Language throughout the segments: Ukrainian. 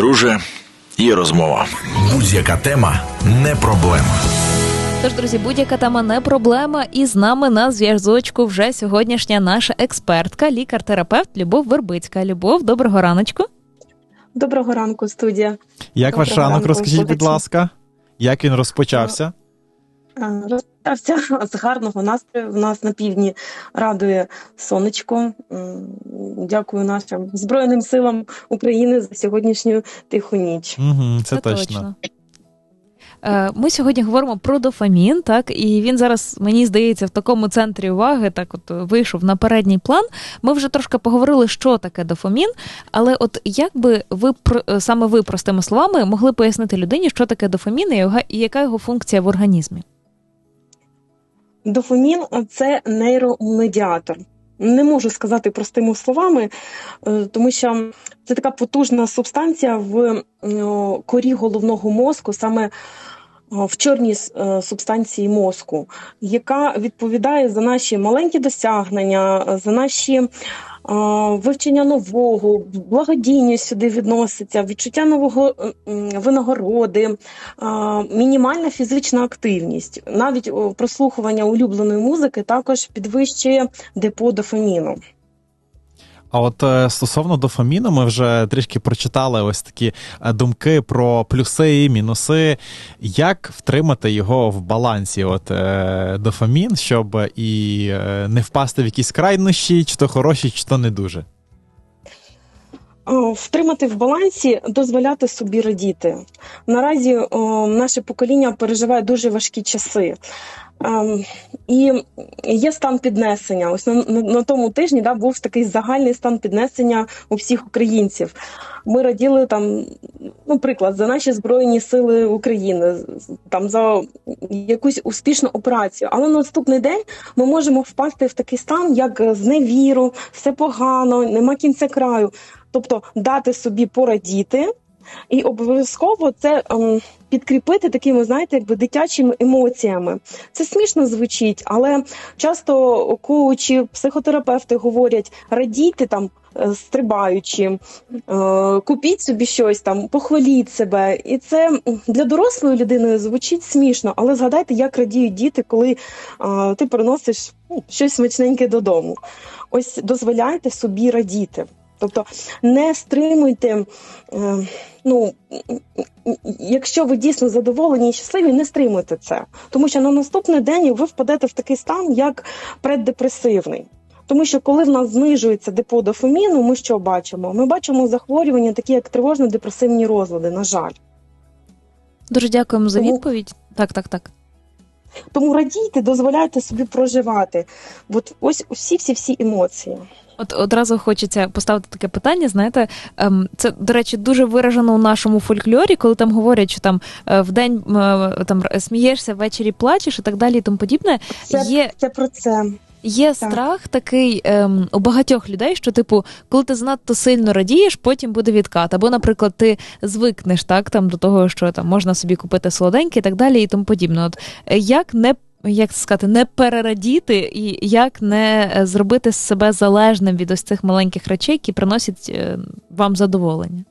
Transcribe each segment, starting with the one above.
Друже, є розмова. Будь-яка тема не проблема. Тож, друзі, будь-яка тема не проблема, і з нами на зв'язочку вже сьогоднішня наша експертка, лікар-терапевт Любов Вербицька. Любов, доброго раночку. Доброго ранку, студія. Як Доброго ваш ранок, ранку, розкажіть, будь ласка, як він розпочався? А, Розпочався з гарного настрою. У нас на півдні радує сонечко. Дякую нашим Збройним силам України за сьогоднішню тиху ніч. Угу, це точно. Е, Ми сьогодні говоримо про дофамін, так і він зараз, мені здається, в такому центрі уваги, так от вийшов на передній план. Ми вже трошки поговорили, що таке дофамін, але от як би ви про- саме ви простими словами могли пояснити людині, що таке дофамін і його- і яка його функція в організмі? Дофамін це нейромедіатор. Не можу сказати простими словами, е, тому що це така потужна субстанція в е, корі головного мозку, саме е, в чорній субстанції мозку, яка відповідає за наші маленькі досягнення, за наші вивчення нового, благодійність сюди відноситься, відчуття нового е, винагороди, мінімальна фізична активність, навіть прослухування улюбленої музики також підвищує депо дофаміну. А от е, стосовно дофаміну, ми вже трішки прочитали ось такі е, думки про плюси і мінуси. Як втримати його в балансі? От е, дофамін, щоб і не впасти в якісь крайнощі, чи то хороші, чи то не дуже. Втримати в балансі, дозволяти собі радіти. Наразі о, наше покоління переживає дуже важкі часи. Ем, і є стан піднесення. Ось на, на, на тому тижні да, був такий загальний стан піднесення у всіх українців. Ми раділи там, ну, приклад, за наші Збройні Сили України, там за якусь успішну операцію. Але на наступний день ми можемо впасти в такий стан, як зневіру, все погано, нема кінця краю. Тобто дати собі порадіти. І обов'язково це ем, підкріпити такими, знаєте, якби дитячими емоціями. Це смішно звучить, але часто коучі, психотерапевти говорять: радійте там, е, стрибаючи, е, купіть собі щось там, похваліть себе. І це для дорослої людини звучить смішно, але згадайте, як радіють діти, коли е, ти приносиш ну, щось смачненьке додому. Ось дозволяйте собі радіти. Тобто не стримуйте. Е, ну, якщо ви дійсно задоволені і щасливі, не стримуйте це. Тому що на наступний день ви впадете в такий стан, як преддепресивний. Тому що коли в нас знижується депо дофаміну, ми що бачимо? Ми бачимо захворювання, такі як тривожно-депресивні розлади, на жаль. Дуже дякуємо за відповідь. Так, так, так. Тому радійте, дозволяйте собі проживати. От ось усі всі всі емоції. От одразу хочеться поставити таке питання. Знаєте, ем, це до речі дуже виражено у нашому фольклорі, коли там говорять, що там е, день е, там смієшся, ввечері плачеш і так далі, і тому подібне. Це, Є це про це. Є Так. страх такий ем, у багатьох людей, що, типу, коли ти занадто сильно радієш, потім буде відкат. Або, наприклад, ти звикнеш так там до того, що там можна собі купити солоденьке і так далі, і тому подібне. От е, як не як сказати, не перерадіти і як не е, зробити себе залежним від ось цих маленьких речей, які приносять е, вам задоволення?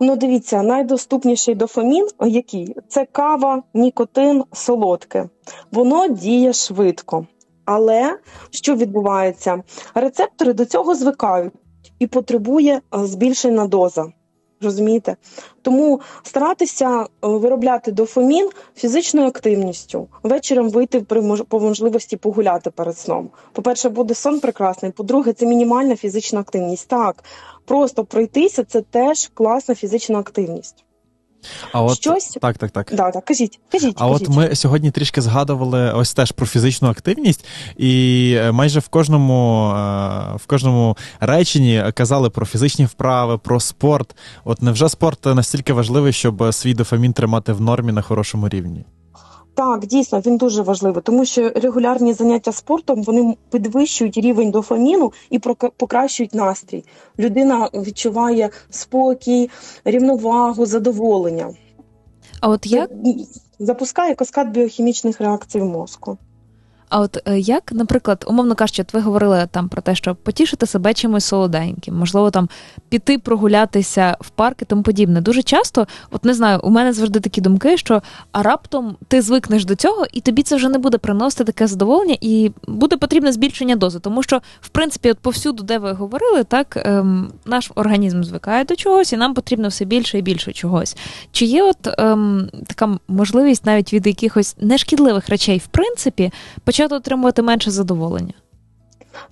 Ну, дивіться, найдоступніший дофамін, який це кава, нікотин, солодке. Воно діє швидко. Але що відбувається? Рецептори до цього звикають і потребує е, збільшена доза. Розумієте? Тому старатися е, виробляти дофамін фізичною активністю, вечором вийти по можливості погуляти перед сном. По-перше, буде сон прекрасний. По-друге, це мінімальна фізична активність. Так, просто пройтися це теж класна фізична активність. А от Щось- так, так, так. Да, так, кажіть, кажіть, А кажіть. от ми сьогодні трішки згадували ось теж про фізичну активність, і е, майже в кожному, е, в кожному реченні казали про фізичні вправи, про спорт. От невже спорт настільки важливий, щоб свій дофамін тримати в нормі на хорошому рівні? Так, дійсно, він дуже важливий, тому що регулярні заняття спортом вони підвищують рівень дофаміну і покращують настрій. Людина відчуває спокій, рівновагу, задоволення. А от як запускає каскад біохімічних реакцій в мозку. А от е, як, наприклад, умовно кажучи, от ви говорили там про те, що потішити себе чимось солоденьким, можливо, там піти прогулятися в парк і тому подібне. Дуже часто, от не знаю, у мене завжди такі думки, що а раптом ти звикнеш до цього, і тобі це вже не буде приносити таке задоволення, і буде потрібне збільшення дози. Тому що, в принципі, от повсюду, де ви говорили, так ем, наш організм звикає до чогось, і нам потрібно все більше і більше чогось. Чи є от ем, така можливість навіть від якихось нешкідливих речей, в принципі, почати отримувати менше задоволення?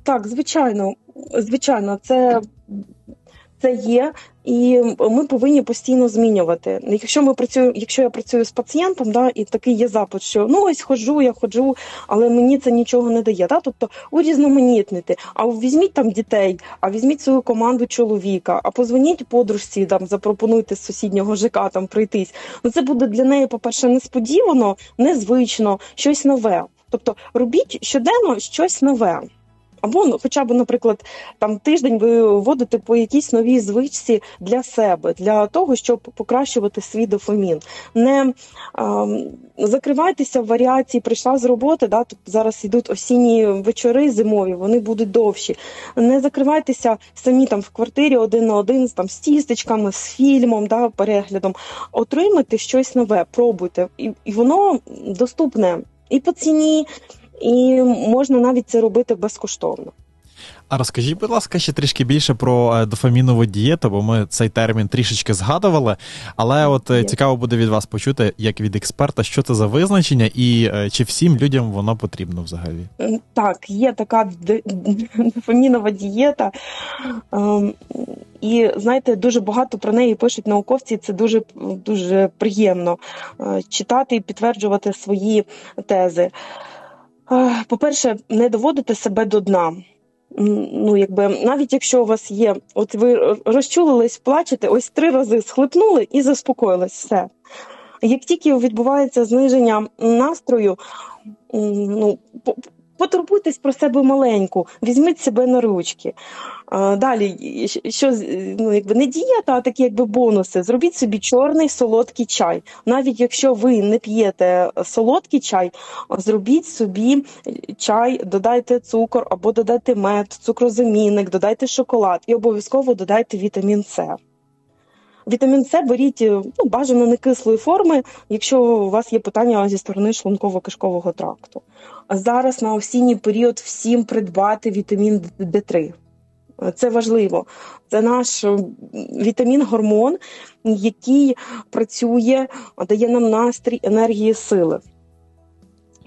Так, звичайно, звичайно, це, це є, і ми повинні постійно змінювати. Якщо ми працюємо, якщо я працюю з пацієнтом, да, і такий є запит, що ну ось ходжу, я ходжу, але мені це нічого не дає. Да? Тобто урізноманітнити. А візьміть там дітей, а візьміть свою команду чоловіка, а позвоніть подружці, там запропонуйте з сусіднього ЖК там пройтись. Ну це буде для неї, по-перше, несподівано, незвично, щось нове. Тобто робіть щоденно щось нове. Або ну, хоча б, наприклад, там тиждень ви вводите по якійсь новій звичці для себе, для того, щоб покращувати свій дофамін. Не ем, закривайтеся в варіації, прийшла з роботи, да, тут зараз йдуть осінні вечори зимові, вони будуть довші. Не закривайтеся самі там в квартирі один на один там з тістечками, з фільмом, да, переглядом. Отримайте щось нове, пробуйте, і, і воно доступне і по ціні, і можна навіть це робити безкоштовно. А розкажіть, будь ласка, ще трішки більше про е, дофамінову дієту, бо ми цей термін трішечки згадували. Але от е, цікаво буде від вас почути, як від експерта, що це за визначення, і е, чи всім людям воно потрібно взагалі. Так, є така дофамінова дієта. Ем, І знаєте, дуже багато про неї пишуть науковці. Це дуже дуже приємно читати і підтверджувати свої тези. По-перше, не доводити себе до дна. Ну, якби навіть якщо у вас є, от ви розчулились, плачете, ось три рази схлипнули і заспокоїлись все. Як тільки відбувається зниження настрою, ну, потурбуйтесь про себе маленьку, візьміть себе на ручки. Далі, що ну, якби не дієта, а такі якби бонуси. Зробіть собі чорний солодкий чай. Навіть якщо ви не п'єте солодкий чай, зробіть собі чай, додайте цукор або додайте мед, цукрозамінник, додайте шоколад і обов'язково додайте вітамін С. Вітамін С беріть е, ну, бажано не кислої форми, якщо у вас є питання зі сторони шлунково-кишкового тракту. А зараз на осінній період всім придбати вітамін Д3. Е, Це важливо. Це наш вітамін-гормон, який працює, дає нам настрій, енергії, сили.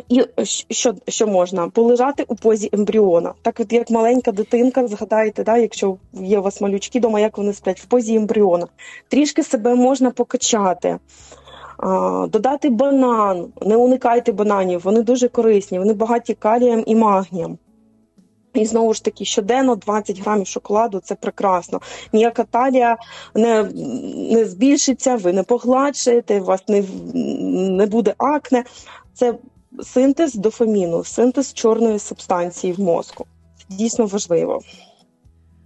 І що, що можна? Полежати у позі ембріона. Так от як маленька дитинка, згадайте, да, якщо є у вас малючки вдома, як вони сплять в позі ембріона. Трішки себе можна покачати. Додати банан, не уникайте бананів, вони дуже корисні, вони багаті калієм і магнієм. І знову ж таки, щоденно 20 грамів шоколаду це прекрасно. Ніяка талія не, не збільшиться, ви не погладшаєте, у вас не, не буде акне. Це синтез дофаміну, синтез чорної субстанції в мозку. Це дійсно важливо.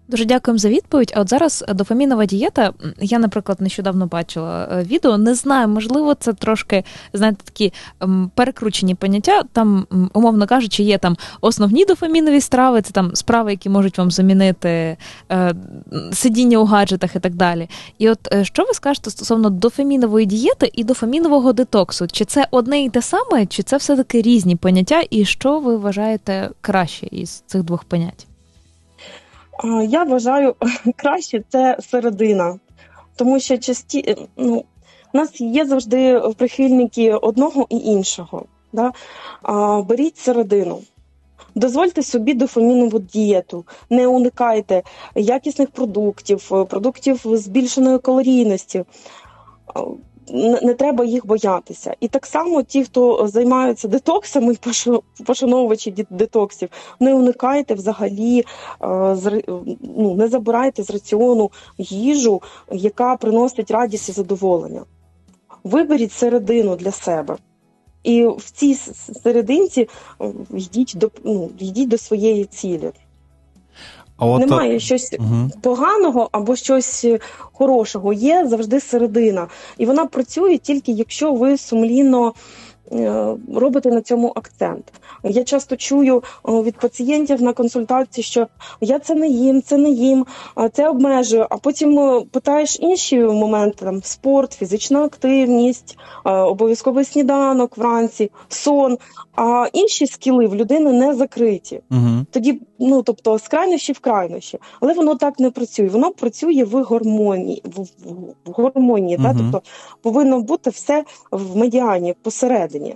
Дуже дякуємо за відповідь. А от зараз дофамінова дієта. Я, наприклад, нещодавно бачила е, відео. Не знаю, можливо, це трошки знаєте, такі перекручені поняття. Там, умовно кажучи, є там основні дофамінові страви, це там справи, які можуть вам замінити е, сидіння у гаджетах і так далі. І от е, що ви скажете стосовно дофамінової дієти і дофамінового детоксу? Чи це одне і те саме, чи це все таки різні поняття? І що ви вважаєте краще із цих двох понять? Я вважаю, краще це середина, тому що часті, ну, у нас є завжди прихильники одного і іншого. Да? А, Беріть середину. Дозвольте собі дофамінову дієту, не уникайте якісних продуктів, е, продуктів збільшеної калорійності. Не треба їх боятися. І так само ті, хто займаються детоксами, пошановувачі детоксів, не уникайте взагалі, е, ну, не забирайте з раціону їжу, яка приносить радість і задоволення. Виберіть середину для себе. І в цій серединці е, йдіть до, ну, йдіть до своєї цілі. А от, Немає щось Угу. поганого або щось е, хорошого. Є завжди середина. І вона працює тільки якщо ви сумлінно е, робите на цьому акцент. Я часто чую від пацієнтів на консультації, що я це не їм, це не їм, це обмежую. А потім е, питаєш інші моменти: там спорт, фізична активність, е, обов'язковий сніданок вранці, сон. А інші скіли в людини не закриті. Угу. Тоді, ну тобто, з крайнощі в крайнощі, але воно так не працює. Воно працює в гармонії, в, в, в гармонії. Угу. Та? Тобто повинно бути все в медіані посередині.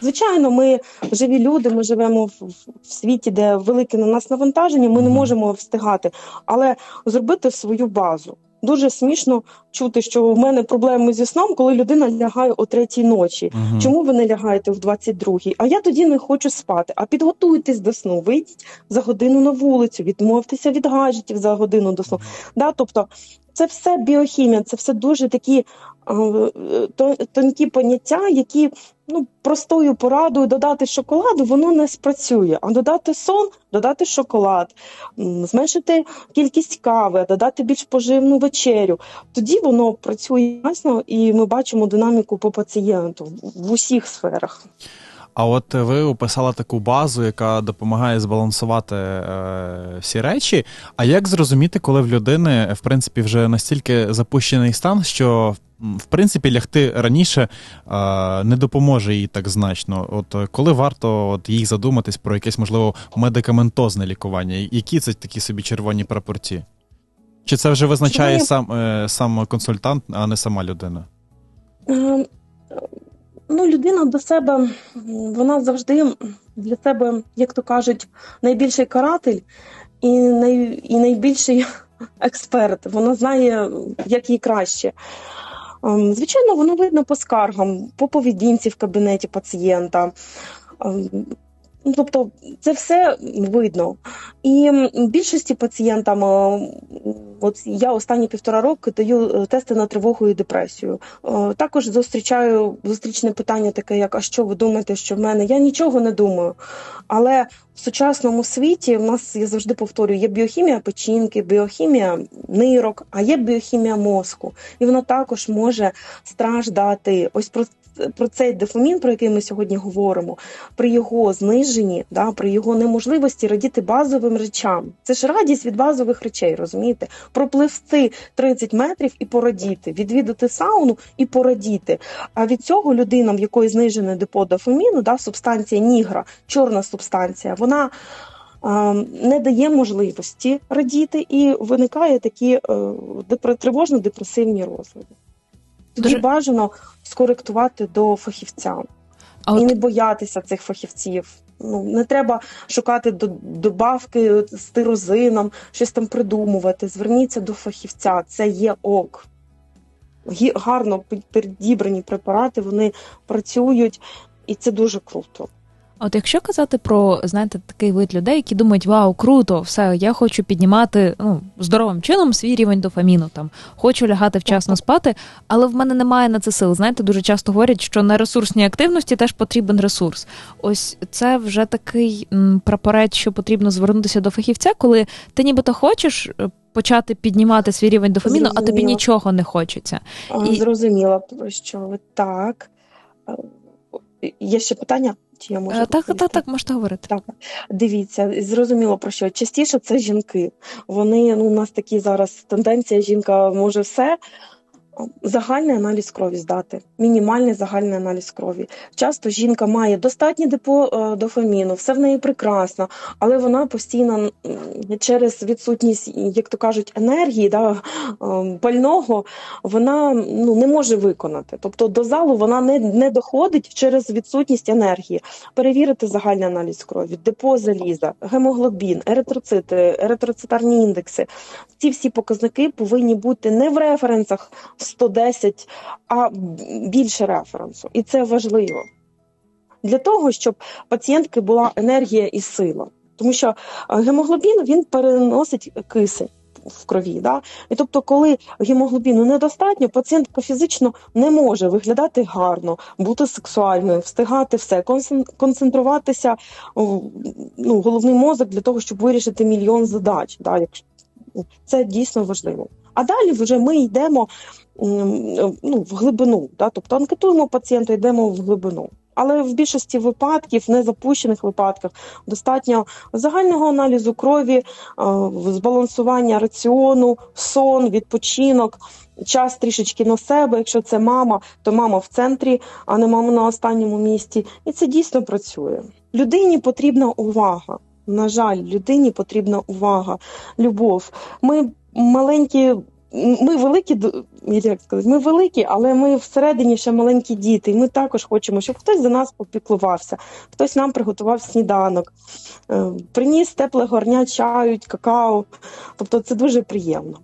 Звичайно, ми живі люди, ми живемо в, в світі, де велике на нас навантаження, ми не можемо встигати, але зробити свою базу. Дуже смішно чути, що в мене проблеми зі сном, коли людина лягає о третій ночі. Угу. Чому ви не лягаєте в 22-й? А я тоді не хочу спати. А підготуйтесь до сну, вийдіть за годину на вулицю, відмовтеся від гаджетів за годину до сну. Да, тобто це все біохімія, це все дуже такі тонкі поняття, які ну простою порадою додати шоколаду, воно не спрацює. А додати сон, додати шоколад, зменшити кількість кави, додати більш поживну вечерю. Тоді воно працює ясно, і ми бачимо динаміку по пацієнту в усіх сферах. А от ви описали таку базу, яка допомагає збалансувати е, всі речі. А як зрозуміти, коли в людини в принципі вже настільки запущений стан, що в принципі лягти раніше е, не допоможе їй так значно? От е, коли варто от їй задуматись про якесь можливо медикаментозне лікування? Які це такі собі червоні прапорці? Чи це вже визначає сам, е, сам консультант, а не сама людина? Ну, людина до себе, вона завжди для себе, як то кажуть, найбільший каратель і, най, і найбільший експерт. Вона знає, як їй краще. Ем, Звичайно, воно видно по скаргам, по поведінці в кабінеті пацієнта. Ем, Ну, тобто, це все видно. І більшості пацієнтам, от я останні півтора роки даю е, тести на тривогу і депресію. Е, Також зустрічаю зустрічне питання, таке як: а що ви думаєте, що в мене? Я нічого не думаю. Але в сучасному світі в нас я завжди повторюю: є біохімія печінки, біохімія нирок, а є біохімія мозку, і вона також може страждати. Ось про про цей дефамін, про який ми сьогодні говоримо, при його зниженні, да, при його неможливості радіти базовим речам. Це ж радість від базових речей, розумієте? Пропливти 30 метрів і порадіти, відвідати сауну і порадіти. А від цього людина, в якої знижений депо дофаміну, да, субстанція нігра, чорна субстанція, вона не дає можливості радіти, і виникає такі е, тривожно-депресивні розлади. Тоді Дуже- бажано скоректувати до фахівця А і от не боятися цих фахівців. Ну не треба шукати до- добавки з тирозином, щось там придумувати. Зверніться до фахівця, це є ок. Гарно підібрані препарати, вони працюють, і це дуже круто. От якщо казати про знаєте такий вид людей, які думають, вау, круто, все, я хочу піднімати ну здоровим чином свій рівень дофаміну, там хочу лягати вчасно спати, але в мене немає на це сил. Знаєте, дуже часто говорять, що на ресурсній активності теж потрібен ресурс. Ось це вже такий прапорець, що потрібно звернутися до фахівця, коли ти нібито хочеш е, почати піднімати свій рівень дофаміну, а тобі нічого не хочеться. І- Зрозуміла, про що ви так. Е, Є ще питання? Чи я можу Е, Так, так, так, можете говорити. Так, дивіться, зрозуміло про що. Частіше це жінки. Вони ну, у нас такі зараз тенденція, жінка може все. Загальний аналіз крові здати, мінімальний загальний аналіз крові. Часто жінка має достатнє депо е, дофаміну, все в неї прекрасно, але вона постійно через відсутність, як то кажуть, енергії, да, е, пального, вона ну, не може виконати. Тобто до залу вона не, не доходить через відсутність енергії. Перевірити загальний аналіз крові, депо заліза, гемоглобін, еритроцити, еритроцитарні індекси. Ці всі показники повинні бути не в референсах 110, а більше референсу. І це важливо для того, щоб пацієнтки була енергія і сила. Тому що е, гемоглобін він переносить кисень в крові. Да? І тобто, коли гемоглобіну недостатньо, пацієнтка фізично не може виглядати гарно, бути сексуальною, встигати все, концентруватися ну, головний мозок для того, щоб вирішити мільйон задач. Да? Це дійсно важливо. А далі вже ми йдемо ну, в глибину, да? тобто анкетуємо пацієнта, йдемо в глибину. Але в більшості випадків, в незапущених випадках, достатньо загального аналізу крові, е, збалансування раціону, сон, відпочинок. Час трішечки на себе. Якщо це мама, то мама в центрі, а не мама на останньому місці. І це дійсно працює. Людині потрібна увага. На жаль, людині потрібна увага, любов. Ми маленькі, ми великі, як сказати, ми великі, але ми всередині ще маленькі діти. І ми також хочемо, щоб хтось за нас попіклувався, хтось нам приготував сніданок, е, приніс тепле горня чаю, какао. Тобто це дуже приємно.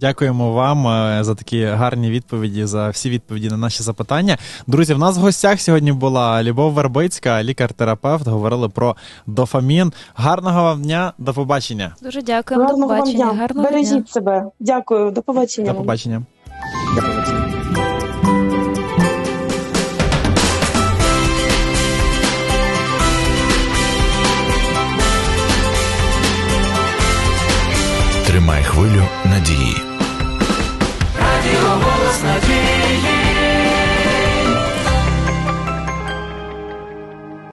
Дякуємо вам е, за такі гарні відповіді, за всі відповіді на наші запитання. Друзі, в нас в гостях сьогодні була Любов Вербицька, лікар-терапевт. Говорили про дофамін. Гарного вам дня, до побачення. Дуже дякуємо. До побачення. вам дня. Гарного Бережіть дня. себе. Дякую, до побачення. До вам. побачення.